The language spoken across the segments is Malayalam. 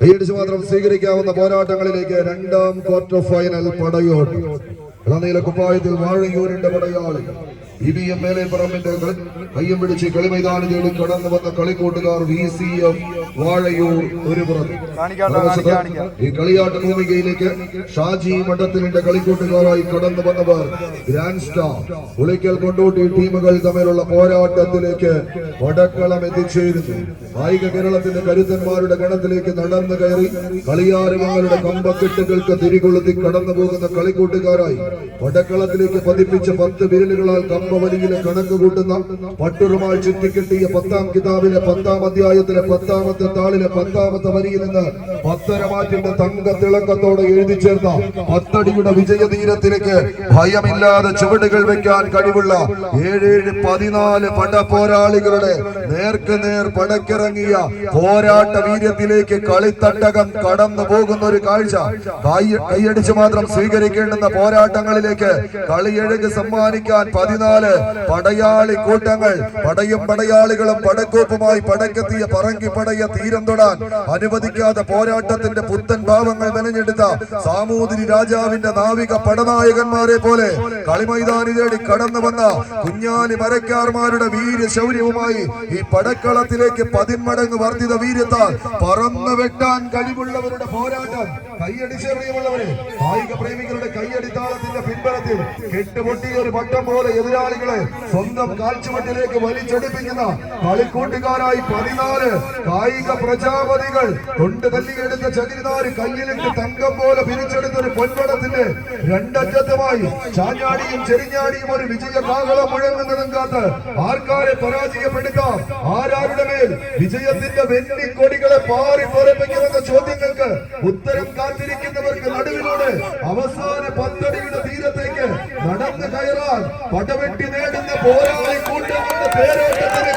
കൈയടിച്ച് മാത്രം സ്വീകരിക്കാവുന്ന പോരാട്ടങ്ങളിലേക്ക് രണ്ടാം ക്വാർട്ടർ ഫൈനൽ പടയോട്ട്. ഇളനീല കുപ്പായത്തിൽ വാഴയൂരിന്റെ പടയാളി. ഇ മേലെ പറമ്പിന്റെ കയ്യും പിടിച്ച് കളിമൈതാനികളിൽ കടന്നു വന്ന കളിക്കൂട്ടുകാർ വി സി എഫ് വാഴയൂർ ഒരു പുറത്ത് ഈ കളിയാട്ട ഭൂമികയിലേക്ക് ഷാജി മഠത്തിലിന്റെ കളിക്കൂട്ടുകാരായി കടന്നു വന്നവർ ഗ്രാൻഡ് സ്റ്റാർ ഉളിക്കൽ കൊണ്ടോട്ടി ടീമുകൾ തമ്മിലുള്ള പോരാട്ടത്തിലേക്ക് വടക്കളം എത്തിച്ചേരുന്നു. കായിക കേരളത്തിന്റെ കരുത്തന്മാരുടെ ഗണത്തിലേക്ക് നടന്നു കയറി കളിയാരവങ്ങളുടെ കമ്പക്കെട്ടുകൾക്ക് തിരികൊളുത്തി കടന്നു പോകുന്ന കളിക്കൂട്ടുകാരായി വടക്കളത്തിലേക്ക് പതിപ്പിച്ച പത്ത് വിരലുകളാൽ കമ്പവലിയിലെ കണക്ക് കൂട്ടുന്ന പട്ടുറുമായി ചുറ്റിക്കെട്ടിയ പത്താം കിതാബിലെ പത്താം അധ്യായത്തിലെ പത്താമത്തെ താളിലെ പത്താമത്തെ വരിയിൽ നിന്ന് പത്തര മാറ്റിന്റെ തങ്ക തിളക്കത്തോടെ എഴുതി ചേർന്ന പത്തടിയുടെ വിജയതീരത്തിലേക്ക് ഭയമില്ലാതെ ചുവടുകൾ വെക്കാൻ കഴിവുള്ള ഏഴേഴ് പതിനാല് പട പോരാളികളുടെ നേർക്ക് നേർ പടക്കിറങ്ങിയ പോരാട്ട വീര്യത്തിലേക്ക് കളിത്തട്ടകം കടന്നു പോകുന്ന ഒരു കാഴ്ച. കൈയടിച്ച് മാത്രം സ്വീകരിക്കേണ്ടുന്ന പോരാട്ടങ്ങളിലേക്ക് കളിയഴക് സമ്മാനിക്കാൻ പതിനാല് പടയാളി കൂട്ടങ്ങൾ പടയും പടയാളികളും പടക്കോപ്പുമായി പടക്കെത്തിയ പടയ തീരം തൊടാൻ അനുവദിക്കാതെ പോരാട്ടത്തിന്റെ പുത്തൻ ഭാവങ്ങൾ മെനഞ്ഞെടുത്ത സാമൂതിരി രാജാവിന്റെ നാവിക പടനായകന്മാരെ പോലെ കളിമൈതാനി തേടി കടന്നു വന്ന കുഞ്ഞാലി മരക്കാർമാരുടെ വീരശൗര്യവുമായി ഈ പടക്കളത്തിലേക്ക് പതിന്മടങ്ങ് വർദ്ധിത വീര്യത്താൽ പറന്നു വെട്ടാൻ കഴിവുള്ളവരുടെ പോരാട്ടം. കൈയടിച്ചെറിയുമുള്ളവരെ കായിക പ്രേമികളുടെ കൈയടിത്താളത്തിന്റെ പിൻബലത്തിൽ കെട്ടുപൊട്ടിയ ഒരു പട്ടം പോലെ എതിരാളികളെ സ്വന്തം കാൽച്ചുവട്ടിലേക്ക് വലിച്ചെടുപ്പിക്കുന്ന കളിക്കൂട്ടുകാരായി പതിനാല് കായിക പ്രജാപതികൾ കൊണ്ട് തല്ലിയെടുത്ത ചകിരിനാര് കയ്യിലിട്ട് തങ്കം പോലെ പിരിച്ചെടുത്ത ഒരു പൊൻപടത്തിന്റെ രണ്ടറ്റത്തുമായി ചാഞ്ഞാടിയും ചെറിഞ്ഞാടിയും ഒരു വിജയ കാഹളം മുഴങ്ങുന്നതും കാത്ത് ആർക്കാരെ പരാജയപ്പെടുത്താം? ആരാരുടെ മേൽ വിജയത്തിന്റെ വെന്നിക്കൊടികളെ പാറി പൊറപ്പിക്കുമെന്ന ചോദ്യങ്ങൾക്ക് ഉത്തരം കാത്തിരിക്കുന്നവർക്ക് നടുവിലൂടെ അവസാന പത്തടിയുടെ തീരത്തേക്ക് നടന്നു കയറാൻ പടവെട്ടി നേടുന്ന പോരാളി കൂട്ടങ്ങളുടെ പേരോട്ടത്തിന്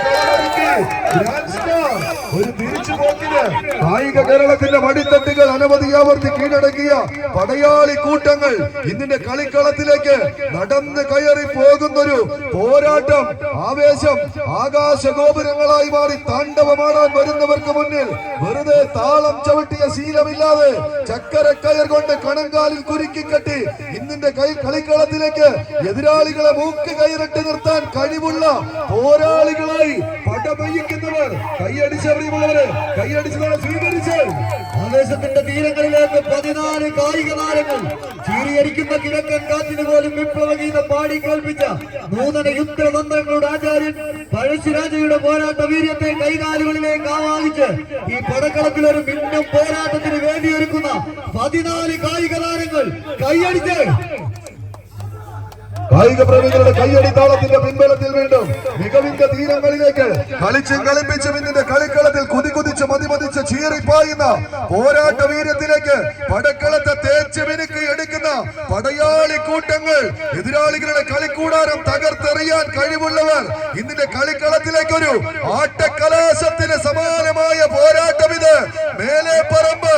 ഗ്രാൻഡ് സ്റ്റാർ ഒരു തിരിച്ചുപോക്കിന് കായിക കേരളത്തിന്റെ മടിത്തട്ടുകൾ അനവധി ആവർത്തി കീഴടക്കിയ പടയാളി കൂട്ടങ്ങൾ ഇന്നിന്റെ കളിക്കളത്തിലേക്ക് നടന്ന് കയറി പോകുന്നൊരു പോരാട്ടം ആവേശം ആകാശ ഗോപുരങ്ങളായി മാറി താണ്ഡവമാടാൻ വരുന്നവർക്ക് മുന്നിൽ വെറുതെ താളം ചവിട്ടിയ ശീലമില്ലാതെ ചക്കര കയർ കൊണ്ട് കണങ്കാലിൽ കുരുക്കി കെട്ടി ഇന്നിന്റെ കൈ കളിക്കളത്തിലേക്ക് എതിരാളികളെ മൂക്ക് കയറിട്ട് നിർത്താൻ കഴിവുള്ള പോരാളികളായി പടപെയ്യിക്കുന്നവർ കൈയടിച്ചവരെയുള്ളവര് കൈയടിച്ചവരെ സ്വീകരിച്ച് ആവേശത്തിന്റെ തീരങ്ങളിലേക്ക് പതിനാല് കായിക താരങ്ങൾ ചീറിയടിക്കുന്ന കിഴക്കൻ കാറ്റിന് പോലും വിപ്ലവ ഗീതം പാടി കേൾപ്പിച്ച നൂതന യുദ്ധതന്ത്രങ്ങളുടെ ആചാര്യൻ പഴശ്ശിരാജയുടെ പോരാട്ട വീര്യത്തെ കൈകാലുകളിലേക്ക് ആവാഹിച്ച് ഈ പടക്കളത്തിൽ ഒരു മിന്നും പോരാട്ടത്തിന് വേണ്ടിയൊരുക്കുന്ന പതിനാല് കായിക താരങ്ങൾ കൈയടിച്ച് കായിക പ്രേമികളുടെ കൈയടി താളത്തിന്റെ പിൻബലത്തിൽ വീണ്ടും മികവിന്റെ തീരങ്ങളിലേക്ക് കളിച്ചും കളിപ്പിച്ചും ഇന്നിന്റെ കളിക്കളത്തിൽ കുതികുതിച്ച് മതിമതിച്ച് ചീറിപ്പായുന്ന പോരാട്ട വീര്യത്തിലേക്ക് പടക്കളത്തെ തേച്ച് മിനുക്കി എടുക്കുന്ന പടയാളി കൂട്ടങ്ങൾ എതിരാളികളുടെ കളിക്കൂടാരം തകർത്തെറിയാൻ കഴിവുള്ളവർ ഇന്നിന്റെ കളിക്കളത്തിലേക്ക് ഒരു ആട്ടക്കലാശത്തിന് സമാനമായ പോരാട്ടം ഇത്. മേലെ പറമ്പ്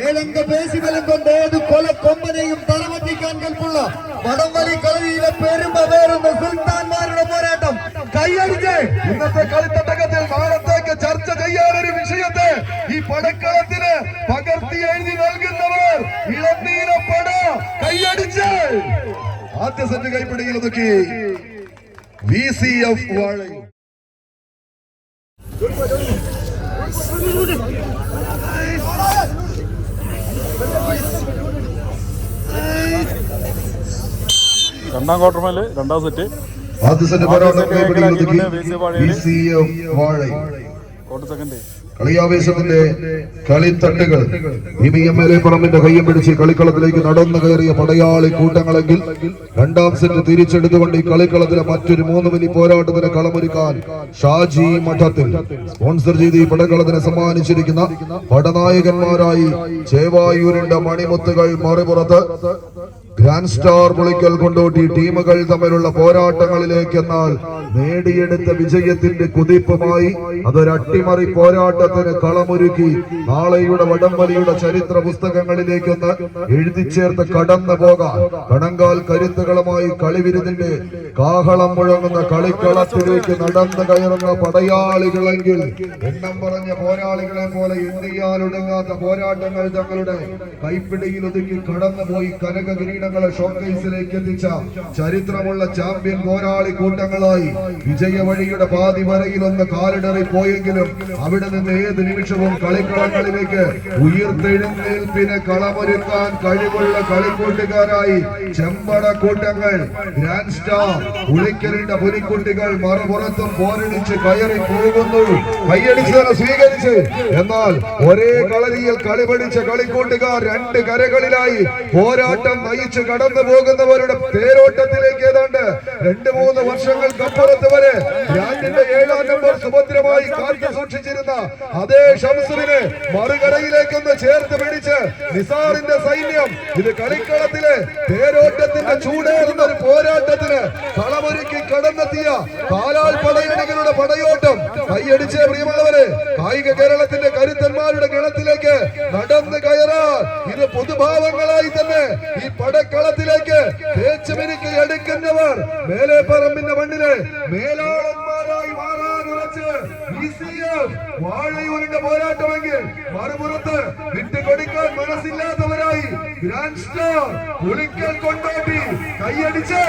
കാൽവെപ്പുമായി ഏഴംഗ പേശിബലം കൊണ്ട് ഏത് കൊല കൊമ്പനെയും തറമറ്റിക്കാൻ കൽപ്പുള്ള വടംവലി കളരിയിലെ പെരുമ വേറുന്ന സുൽത്താൻമാരുടെ പോരാട്ടം കൈയടിച്ച് ഇന്നത്തെ കളിത്തട്ടകത്തിൽ നാളത്തേക്ക് ചർച്ച ചെയ്യാനൊരു വിഷയത്തെ ഈ പടക്കളത്തിന് പകർത്തി എഴുതി നൽകുന്നവർ ഇളനീല പട. കൈയടിച്ച് ആദ്യ സെറ്റ് കൈപ്പിടിയിൽ ഒതുക്കി. വി സി എഫ് വാഴയൂർ രണ്ടാം ക്വാർട്ടർ മേൽ രണ്ടാം സെറ്റ് കളിയാവേശത്തിന്റെ കളിത്തട്ടുകൾ. പറമ്പിന്റെ കയ്യും പിടിച്ച് കളിക്കളത്തിലേക്ക് നടന്നു കയറിയ പടയാളി കൂട്ടങ്ങളെങ്കിൽ രണ്ടാം സെറ്റ് തിരിച്ചെടുത്തുകൊണ്ട് ഈ കളിക്കളത്തിലെ മറ്റൊരു മൂന്ന് മിനി പോരാട്ടത്തിന് കളമൊരുക്കാൻ ഷാജി മഠത്തിൽ സ്പോൺസർ ചെയ്ത് ഈ പടക്കളത്തിന് സമ്മാനിച്ചിരിക്കുന്ന പടനായകന്മാരായി ചേവായൂരിന്റെ മണിമുത്തുകൾ മറിപുറത്ത് ഗ്രാൻഡ് സ്റ്റാർ മുളിക്കൽ കൊണ്ടോട്ടി ടീമുകൾ തമ്മിലുള്ള പോരാട്ടങ്ങളിലേക്ക് എന്നാൽ നേടിയെടുത്ത വിജയത്തിന്റെ കുതിപ്പുമായി അതൊരട്ടിമറി പോരാട്ടത്തിന് കളമൊരുക്കി നാളെയുടെ വടംവലിയുടെ ചരിത്ര പുസ്തകങ്ങളിലേക്കൊന്ന് എഴുതി ചേർത്ത് കടന്നു പോകാൻ. കണങ്കാൽ കരുത്തുകളുമായി കളിവിരുതിന്റെ കാഹളം മുഴങ്ങുന്ന കളിക്കളത്തിലേക്ക് നടന്നു കയറുന്ന പടയാളികളെങ്കിൽ എണ്ണം പറഞ്ഞ പോരാളികളെ പോലെ എണ്ണിയാലൊടുങ്ങാത്ത പോരാട്ടങ്ങൾ തങ്ങളുടെ കൈപ്പിടിയിൽ ഒതുക്കി കടന്നുപോയി കനക കിരീടങ്ങളെ ഷോക്കേസിലേക്ക് എത്തിച്ച ചരിത്രമുള്ള ചാമ്പ്യൻ പോരാളി കൂട്ടങ്ങളായി വിജയ വഴിയുടെ പാതി വരയിൽ ഒന്ന് കാലിടറി പോയെങ്കിലും അവിടെ നിന്ന് ഏത് നിമിഷവും കളിക്കളങ്ങളിലേക്ക് ഉയർത്തെഴുന്നേൽപ്പിന് കളമൊരുക്കാൻ കഴിവുള്ള കളിക്കൂട്ടുകാരായി ചെമ്പട കൂട്ടങ്ങൾ ഗ്രാൻഡ് സ്റ്റാർ ഉളിക്കലിന്റെ പുലിക്കുട്ടികൾ മറുപുറത്തും പോരടിച്ച് കയറി പോകുന്നു. കൈയടിച്ചതിനെ സ്വീകരിച്ച്. എന്നാൽ ഒരേ കളരിയിൽ കളിപടിച്ച കളിക്കൂട്ടുകാർ രണ്ട് കരകളിലായി പോരാട്ടം നയിച്ച് കടന്നു പോകുന്നവരുടെ പേരോട്ടത്തിലേക്ക് ഏതാണ്ട് രണ്ട് മൂന്ന് വർഷങ്ങൾക്കപ്പുറത്ത് വരെ രാജ്യത്തെ ഏഴാം നമ്പർ സുഭദ്രമായി കാത്തു സൂക്ഷിച്ചിരുന്ന അതേ ഷംസുവിനെ മറുകരയിലേക്കൊന്ന് ചേർത്ത് പിടിച്ച് നിസാറിന്റെ സൈന്യം ഇത് കളിക്കളത്തിലെ പേരോട്ടത്തിന്റെ ചൂടേറുന്ന ഒരു പോരാട്ടത്തിന് കളമൊരുക്കി കടന്നെത്തിയ കാലാൾ പടയണികളുടെ പടയോട്ടം. കൈയടിച്ച് പ്രിയമുള്ളവരെ കായിക കേരളത്തിന്റെ കരുത്തന്മാരുടെ ഗണത്തിലേക്ക് നടന്ന് കയറാൻ ഇത് പുതുഭാവങ്ങളായി തന്നെ ഈ തേച്ചുമിനുക്കി എടുക്കുന്നവർ മേലെ പറമ്പിന്റെ മണ്ണിലെ മേലാളന്മാരായി ഉറച്ച് വാഴയൂരിന്റെ പോരാട്ടമെങ്കിൽ മറുപുറത്ത് വിട്ടുകൊടുക്കാൻ മനസ്സില്ലാത്തവരായി ഗ്രാൻഡ് സ്റ്റാർ കുളിക്കൽ കൊണ്ടോട്ടി കൈയടിച്ച്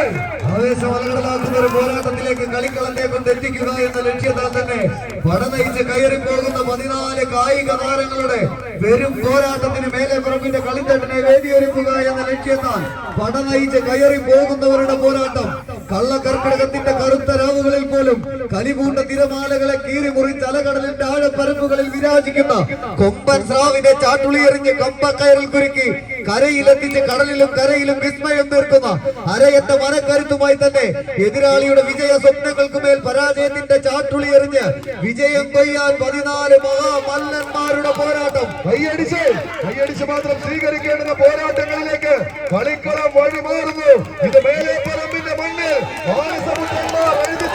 ആവേശം അലകടലാക്കുന്ന ഒരു പോരാട്ടത്തിലേക്ക് കളിക്കളത്തെ കൊണ്ട് എത്തിക്കുക എന്ന ലക്ഷ്യത്താൽ തന്നെ പടനയിച്ച് കയറി പോകുന്ന പതിനാല് കായിക താരങ്ങളുടെ വെറും പോരാട്ടത്തിന് മേലെ പുറമിന്റെ കളിത്തട്ടിനെ വേദിയൊരുക്കുക എന്ന ലക്ഷ്യത്താൽ പടനയിച്ച് കയറി പോകുന്നവരുടെ പോരാട്ടം കള്ളക്കർക്കിടകത്തിന്റെ കറുത്ത രാവുകളിൽ പോലും കലിപൂണ്ട തിരമാലകളെ കീറി മുറി തലകടലിന്റെ ആഴപ്പരമ്പുകളിൽ വിരാജിക്കുന്ന കൊമ്പൻ സ്രാവിനെ ചാട്ടുളി എറിഞ്ഞ് കയറിൽ കുരുക്കി കരയിലെത്തിച്ച് കടലിലും കരയിലും വിസ്മയം തീർക്കുന്ന അരയത്തെ മനക്കരുത്തുമായി തന്നെ എതിരാളിയുടെ വിജയ സ്വപ്നങ്ങൾക്ക് മേൽ പരാജയത്തിന്റെ ചാട്ടുളി എറിഞ്ഞ് വിജയം കൊയ്യാൻ പതിനാല് മഹാമല്ലന്മാരുടെ പോരാട്ടം. കൈയടിച്ച് കൈയടിച്ച് മാത്രം സ്വീകരിക്കേണ്ടുന്ന പോരാട്ടങ്ങളിലേക്ക് കളിക്കളം വഴിമാറുന്നു. ഇത് മേലെ മാനസമുദ്രന്മാർ എഴുതി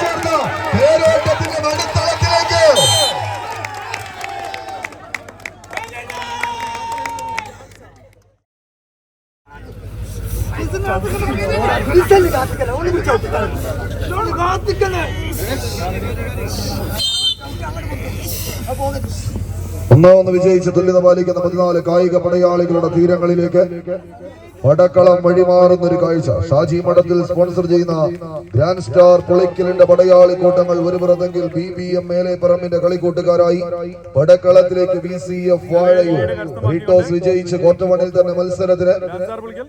വിജയിച്ച് തുല്യത പാലിക്കുന്ന പതിനാല് കായിക പടയാളികളുടെ തീരങ്ങളിലേക്ക്. പടക്കളം വഴിമാറുന്ന ഒരു കാഴ്ച. ഷാജി മഠത്തിൽ സ്പോൺസർ ചെയ്യുന്ന ഗ്രാൻഡ് സ്റ്റാർ പുളിക്കലിന്റെ പടയാളി കൂട്ടങ്ങൾ ഒരു പുറത്തെങ്കിൽ ബി ബി എം മേലെപ്പറമ്പിന്റെ കളിക്കൂട്ടുകാരായി പടക്കളത്തിലേക്ക് ബി സി എഫ് വാഴയും വിജയിച്ച് കോട്ടമണിൽ തന്നെ മത്സരത്തിന്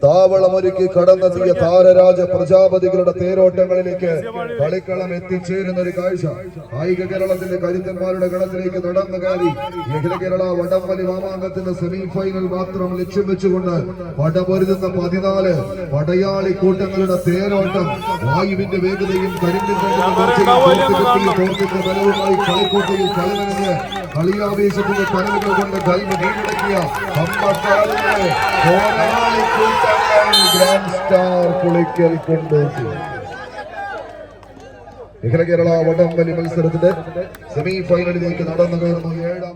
താവളമൊരുക്കി കടന്നെത്തിയ താരരാജ പ്രജാപതികളുടെ തേരോട്ടങ്ങളിലേക്ക് കളിക്കളം എത്തിച്ചേരുന്ന ഒരു കാഴ്ച. കായിക കേരളത്തിന്റെ കരുത്തന്മാരുടെ കളത്തിലേക്ക് നടന്നു കയറി. അഖില കേരള വടംവലി മാമാങ്കത്തിന്റെ സെമിഫൈനൽ മാത്രം ലക്ഷ്യം വെച്ചുകൊണ്ട് പടപൊരുതുന്ന പതിനാല് പടയാളി കൂട്ടങ്ങളുടെ തേരോട്ടം വായുവിന്റെ വേഗതയും കരിമ്പിന്റെ ബലവുമായി കളിക്കൂട്ടയിൽ കളിയാവേശത്തിന്റെ കനലുകൾ കൊണ്ട് കൽമ കീഴടക്കിയ കേരള പോരാളി കൂട്ടങ്ങൾ ഗ്രാൻഡ് സ്റ്റാർ കേരള വടംവലി മത്സരത്തിന്റെ സെമി ഫൈനലിലേക്ക് നടന്നു കയറുന്നു. ഏഴാം